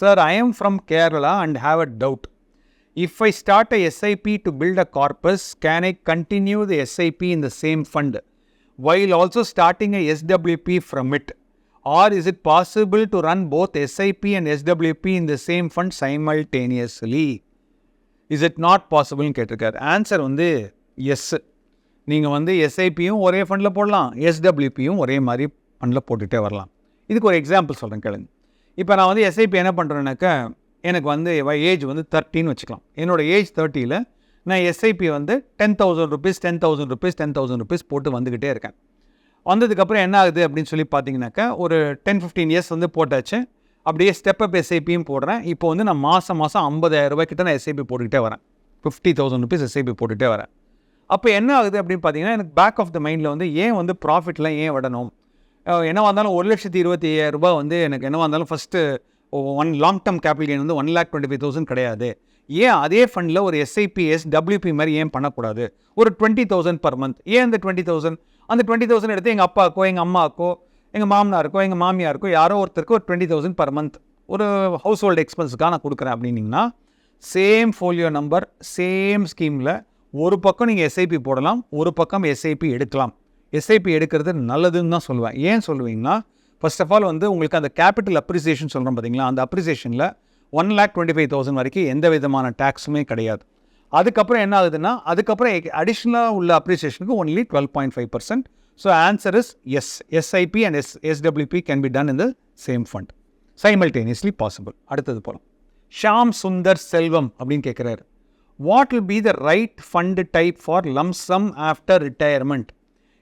Sir I am from Kerala and have a doubt if I start a SIP to build a corpus can I continue the SIP in the same fund while also starting a SWP from it or is it possible to run both SIP and SWP in the same fund simultaneously is it not பாசிபிள்னு கேட்டிருக்காரு answer வந்து S நீங்கள் வந்து எஸ்ஐபியும் ஒரே ஃபண்டில் போடலாம் எஸ்டபிள்யூபியும் ஒரே மாதிரி ஃபண்டில் போட்டுகிட்டே வரலாம் இதுக்கு ஒரு எக்ஸாம்பிள் சொல்கிறேன் கேளுங்க இப்போ நான் வந்து எஸ்ஐபி என்ன பண்ணுறேன்னாக்கா எனக்கு வந்து ஏஜ் வந்து தேர்ட்டின்னு வச்சுக்கலாம். என்னோடய ஏஜ் தேர்ட்டியில் நான் எஸ்ஐபி வந்து ten thousand rupees ten thousand rupees ten thousand rupees போட்டு வந்துக்கிட்டே இருக்கேன். வந்ததுக்கப்புறம் என்ன ஆகுது அப்படின்னு சொல்லி பார்த்தீங்கன்னாக்கா ஒரு டென் ஃபிஃப்டீன் இயர்ஸ் வந்து போட்டாச்சு. அப்படியே ஸ்டெப் அப் எஸ்ஐபியும் போடுறேன். இப்போ வந்து நான் மாதம் மாதம் ஐம்பதாயிரம் ரூபாய்க்கிட்ட நான் எஸ்ஐபி போட்டுக்கிட்டே வரேன். ஃபிஃப்டி தௌசண்ட் ருபீஸ் எஸ்ஐபி போட்டுகிட்டே வரேன். அப்போ என்ன ஆகுது அப்படின்னு பார்த்தீங்கன்னா எனக்கு பேக் ஆஃப் த மைண்டில் வந்து ஏன் வந்து ப்ராஃபிட்லாம் ஏன் விடணும்? என்னவா இருந்தாலும் ஒரு லட்சத்தி இருபத்தி ஐயாயிரம் ரூபாய் வந்து எனக்கு என்னவா இருந்தாலும் first one long term capital gain வந்து one lakh twenty five thousand கிடையாது. ஏன் அதே ஃபண்டில் ஒரு எஸ்ஐபிஎஸ் டபிள்யூபி மாதிரி ஏன் பண்ணக்கூடாது? ஒரு டுவெண்ட்டி தௌசண்ட் பர் மந்த் ஏன் அந்த டுவெண்ட்டி தௌசண்ட் அந்த டுவெண்ட்டி தௌசண்ட் எடுத்து எங்கள் அப்பாக்கோ எங்கள் அம்மாக்கோ எங்கள் மாமனாருக்கோ எங்கள் மாமியாருக்கோ யாரோ ஒருத்தருக்கு ஒரு டுவெண்ட்டி தௌசண்ட் பர் மந்த் ஒரு ஹவுஸ் ஹோல்டு எக்ஸ்பென்ஸுக்காக நான் கொடுக்குறேன் அப்படின்னீங்கன்னா சேம் ஃபோலியோ நம்பர் சேம் ஸ்கீமில் ஒரு பக்கம் நீங்கள் எஸ்ஐபி போடலாம் ஒரு பக்கம் எஸ்ஐபி எடுக்கலாம். எஸ்ஐபி எடுக்கிறது நல்லதுன்னு தான் சொல்லுவேன். ஏன் சொல்லுவீங்கன்னா ஃபர்ஸ்ட் ஆஃப் ஆல் வந்து உங்களுக்கு அந்த கேபிட்டல் அப்ரிசியேஷன் சொல்கிறோம் பார்த்தீங்களா அந்த அப்ரிசியேஷனில் one lakh twenty five thousand வரைக்கும் எந்த விதமான டேக்ஸுமே கிடையாது. அதுக்கப்புறம் என்ன ஆகுதுன்னா அதுக்கப்புறம் அடிஷ்னலாக உள்ள அப்ரிசியேஷனுக்கு only twelve point five percent so answer is yes SIP and yes SWP can be done in the same fund simultaneously possible அடுத்தது போகலாம் ஷாம் சுந்தர் செல்வம் அப்படின்னு கேட்குறாரு what will be the right fund type for lumpsum after retirement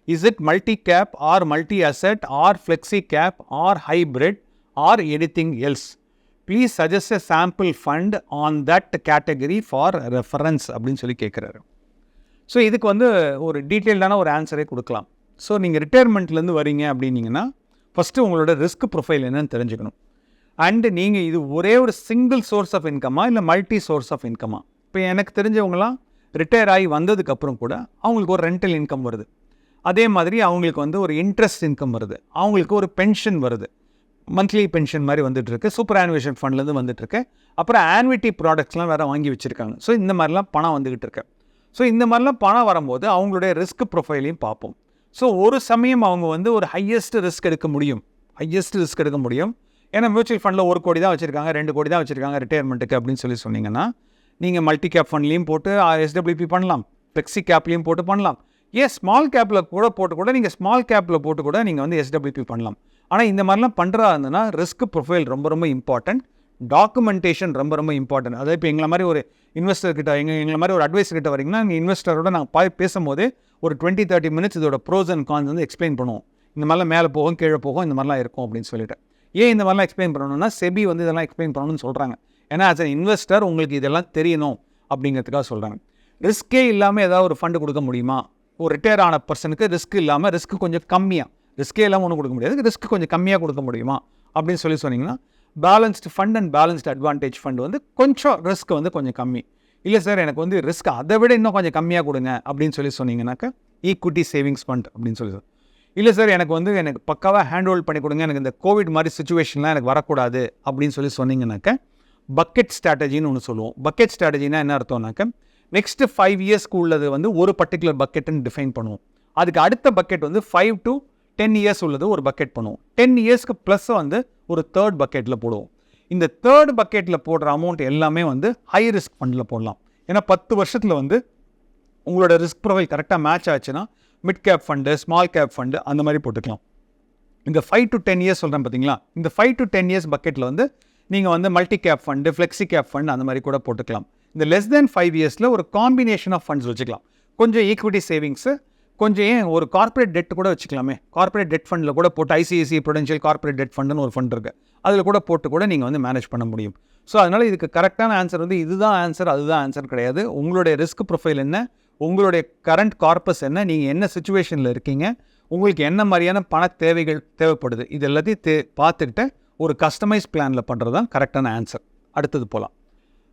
is it multi cap or multi asset or flexi cap or hybrid or anything else please suggest a sample fund on that category for reference அப்படின்னு சொல்லி கேட்குறாரு so இதுக்கு வந்து ஒரு டீட்டெயில்டான ஒரு ஆன்சரே கொடுக்கலாம். So நீங்கள் ரிட்டையர்மெண்ட்லேருந்து வரீங்க அப்படின்னீங்கன்னா ஃபஸ்ட்டு உங்களோட ரிஸ்க் ப்ரொஃபைல் என்னன்னு தெரிஞ்சுக்கணும். அண்டு நீங்கள் இது ஒரே ஒரு சிங்கிள் சோர்ஸ் ஆஃப் இன்கமா இல்லை மல்டி சோர்ஸ் ஆஃப் இன்கமா இப்போ எனக்கு தெரிஞ்சவங்களாம் ரிட்டையர் ஆகி வந்ததுக்கப்புறம் கூட அவங்களுக்கு ஒரு ரெண்டல் இன்கம் வருது. அதே மாதிரி அவங்களுக்கு வந்து ஒரு இன்ட்ரெஸ்ட் இன்கம் வருது. அவங்களுக்கு ஒரு பென்ஷன் வருது. மந்த்லி பென்ஷன் மாதிரி வந்துட்டுருக்கு. சூப்பர் ஆனுவேஷன் ஃபண்ட்லேருந்து வந்துட்டுருக்கு. அப்புறம் ஆன்விட்டி ப்ராடக்ட்ஸ்லாம் வேறு வாங்கி வச்சுருக்காங்க. ஸோ இந்த மாதிரிலாம் பணம் வந்துக்கிட்டு இருக்கு. ஸோ இந்த மாதிரிலாம் பணம் வரும்போது அவங்களுடைய ரிஸ்க் ப்ரொஃபைலையும் பார்ப்போம். ஸோ ஒரு சமயம் அவங்க வந்து ஒரு ஹையஸ்ட் ரிஸ்க் எடுக்க முடியும். ஹையஸ்ட் ரிஸ்க் எடுக்க முடியும். ஏன்னா மியூச்சுவல் ஃபண்டில் ஒரு கோடி தான் வச்சுருக்காங்க ரெண்டு கோடி தான் வச்சுருக்காங்க ரிட்டையர்மெண்ட்டுக்கு அப்படின்னு சொல்லி சொன்னீங்கன்னா நீங்கள் மல்டி கேப் ஃபண்ட்லேயும் போட்டு எஸ்டபிள்யூபி பண்ணலாம். ஃப்ளெக்ஸி கேப்லேயும் போட்டு பண்ணலாம். ஏன் ஸ்மால் கேப்பில் கூட போட்டு கூட நீங்கள் ஸ்மால் கேப்பில் போட்டு கூட நீங்கள் வந்து எஸ்டபிள்யூபி பண்ணலாம். ஆனால் இந்த மாதிரிலாம் பண்ணுறதா இருந்ததுன்னா ரிஸ்க் ப்ரொஃபைல் ரொம்ப ரொம்ப இம்பார்ட்டன்ட் டாக்குமெண்டேஷன் ரொம்ப ரொம்ப இம்பார்ட்டன்ட் அதாவது இப்போ எங்களை மாதிரி ஒரு இன்வெஸ்டர் கிட்ட எங்களை மாதிரி ஒரு அட்வைஸ் கிட்ட வரீங்கன்னா நீங்கள் இன்வெஸ்டரோட நாங்கள் பா பேசும்போது ஒரு டுவெண்ட்டி தேர்ட்டி மினிட்ஸ் இதோட ப்ரோஸ் அண்ட் கான்ஸ் வந்து எக்ஸ்பிளைன் பண்ணுவோம். இந்த மாதிரிலாம் மேலே போகும் கீழே போகும் இந்த மாதிரிலாம் இருக்கும் அப்படின்னு சொல்லிட்டு. ஏன் இந்த மாதிரிலாம் எக்ஸ்பிளைன் பண்ணணும்னா செபி வந்து இதெல்லாம் எக்ஸ்பிளைன் பண்ணணும்னு சொல்கிறாங்க ஏன்னா ஆஸ் அன் இன்வெஸ்டர் உங்களுக்கு இதெல்லாம் தெரியணும் அப்படிங்கிறதுக்காக சொல்கிறாங்க ரிஸ்க்கே இல்லாமல் ஏதாவது ஒரு ஃபண்டு கொடுக்க முடியுமா? ஒரு ரிட்டையர் ஆன பர்சனுக்கு ரிஸ்க் இல்லாமல் ரிஸ்க் கொஞ்சம் கம்மியாக ரிஸ்க்கே இல்லாமல் ஒன்றும் கொடுக்க முடியாது. ரிஸ்க் கொஞ்சம் கம்மியாக கொடுக்க முடியுமா? அப்படின்னு சொல்லி சொன்னீங்கன்னா balanced fund and balanced advantage fund வந்து கொஞ்சம் ரிஸ்க் வந்து கொஞ்சம் கம்மி. இல்லை சார் எனக்கு வந்து ரிஸ்க் அதை விட இன்னும் கொஞ்சம் கம்மியாக கொடுங்க அப்படின்னு சொல்லி சொன்னீங்கன்னாக்கா ஈக்குட்டி சேவிங்ஸ் ஃபண்ட் அப்படின்னு சொல்லி இல்லை சார் எனக்கு வந்து எனக்கு பக்காவாக ஹேண்ட் ஹோல்ட் பண்ணி கொடுங்க எனக்கு இந்த கோவிட் மாதிரி சுச்சுவேஷன்லாம் எனக்கு வரக்கூடாது அப்படின்னு சொல்லி சொன்னீங்கன்னாக்கா பக்கெட் ஸ்ட்ராட்டஜின்னு ஒன்று சொல்லுவோம். பக்கெட் ஸ்ட்ராட்டஜினா என்ன அர்த்தம்னாக்க நெக்ஸ்ட் ஃபைவ் இயர்ஸ்க்கு உள்ளது வந்து ஒரு பர்டிகுலர் பக்கெட்டுன்னு டிஃபைன் பண்ணுவோம். அதுக்கு அடுத்த பக்கெட் வந்து ஃபைவ் டு டென் இயர்ஸ் உள்ளது ஒரு பக்கெட் பண்ணுவோம். டென் இயர்ஸ்க்கு ப்ளஸ் வந்து ஒரு தேர்ட் பக்கெட்டில் போடுவோம். இந்த தேர்ட் பக்கெட்டில் போடுற அமௌண்ட் எல்லாமே வந்து ஹை ரிஸ்க் ஃபண்டில் போடலாம். ஏன்னா பத்து வருஷத்தில் வந்து உங்களோட ரிஸ்க் ப்ரொஃபைல் கரெக்டாக மேட்ச் ஆச்சுன்னா mid cap fund small cap fund அந்த மாதிரி போட்டுக்கலாம். இந்த ஃபைவ் டு டென் இயர்ஸ் சொல்கிறேன் பார்த்தீங்களா இந்த ஃபைவ் டு டென் இயர்ஸ் பக்கெட்டில் வந்து நீங்கள் வந்து multi cap fund flexi cap fund அந்த மாதிரி கூட போட்டுக்கலாம். இந்த லெஸ் தேன் ஃபைவ் இயர்ஸில் ஒரு காம்பினேஷன் ஆஃப் ஃபண்ட்ஸ் வச்சுக்கலாம். கொஞ்சம் ஈக்விட்டி சேவிங்ஸு கொஞ்சம் ஏன் ஒரு கார்ப்பரேட் டெட் கூட வச்சுக்கலாமே. கார்ப்பரேட் டெட் ஃபண்டில் கூட போட்டு ஐசிஐசி ப்ரொடென்ஷியல் கார்ப்பரேட் டெட் ஃபண்டுன்னு ஒரு ஃபண்ட் இருக்குது அதில் கூட போட்டு கூட நீங்கள் வந்து மேனேஜ் பண்ண முடியும். ஸோ அதனால் இதுக்கு கரெக்டான ஆன்சர் வந்து இதுதான் ஆன்சர் அதுதான் ஆன்சர் கிடையாது. உங்களுடைய ரிஸ்க் ப்ரொஃபைல் என்ன? உங்களுடைய கரண்ட் கார்பஸ் என்ன? நீங்கள் என்ன சுச்சுவேஷனில் இருக்கீங்க? உங்களுக்கு என்ன மாதிரியான பண தேவைகள் தேவைப்படுது? இது எல்லாத்தையும் தே பார்த்துக்கிட்டு ஒரு கஸ்டமைஸ் பிளானில் பண்ணுறது தான் கரெக்டான ஆன்சர் அடுத்தது போகலாம்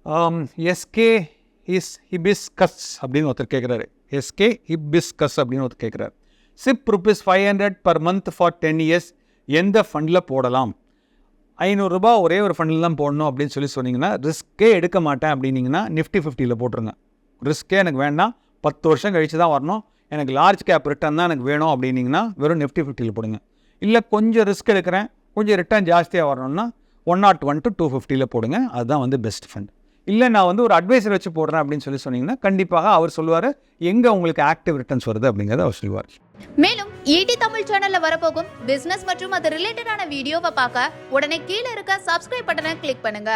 எஸ்கே இஸ் ஹிபிஸ்கஸ் அப்படின்னு ஒருத்தர் கேட்குறாரு எஸ்கே ஹிபிஸ்கஸ் அப்படின்னு ஒருத்தர் கேட்குறாரு SIP rupees five hundred per month for ten years எந்த ஃபண்டில் போடலாம்? ஐநூறுரூபா ஒரே ஒரு ஃபண்டில் தான் போடணும் அப்படின்னு சொல்லி சொன்னீங்கன்னா ரிஸ்க்கே எடுக்க மாட்டேன் அப்படின்னீங்கன்னா நிஃப்டி ஃபிஃப்டியில் போட்டுருங்க. ரிஸ்க்கே எனக்கு வேண்டாம். பத்து வருஷம் கழித்து தான் வரணும். எனக்கு லார்ஜ் கேப் ரிட்டர்ன் தான் எனக்கு வேணும் அப்படின்னிங்கன்னா வெறும் நிஃப்டி ஃபிஃப்டியில் போடுங்க. இல்லை கொஞ்சம் ரிஸ்க் எடுக்கிறேன். கொஞ்சம் ரிட்டர்ன் ஜாஸ்தியாக வரணும்னா one not one to two ஃபிஃப்டியில் போடுங்க. அதுதான் வந்து பெஸ்ட் ஃபண்ட் இல்லை நான் வந்து ஒரு அட்வைசர் வச்சு போடுறேன் அப்படின்னு சொல்லி சொன்னீங்கன்னா கண்டிப்பாக அவர் சொல்லுவார் எங்கே உங்களுக்கு ஆக்டிவ் ரிட்டர்ன்ஸ் வருது? அப்படிங்கிறத அவர் சொல்லுவார். மேலும் ஈடி தமிழ் சேனல்ல வரப்போகும் பிசினஸ் மற்றும் அது ரிலேட்டடான வீடியோவை பார்க்க உடனே கீழே இருக்க சப்ஸ்கிரைப் பட்டனை கிளிக் பண்ணுங்க.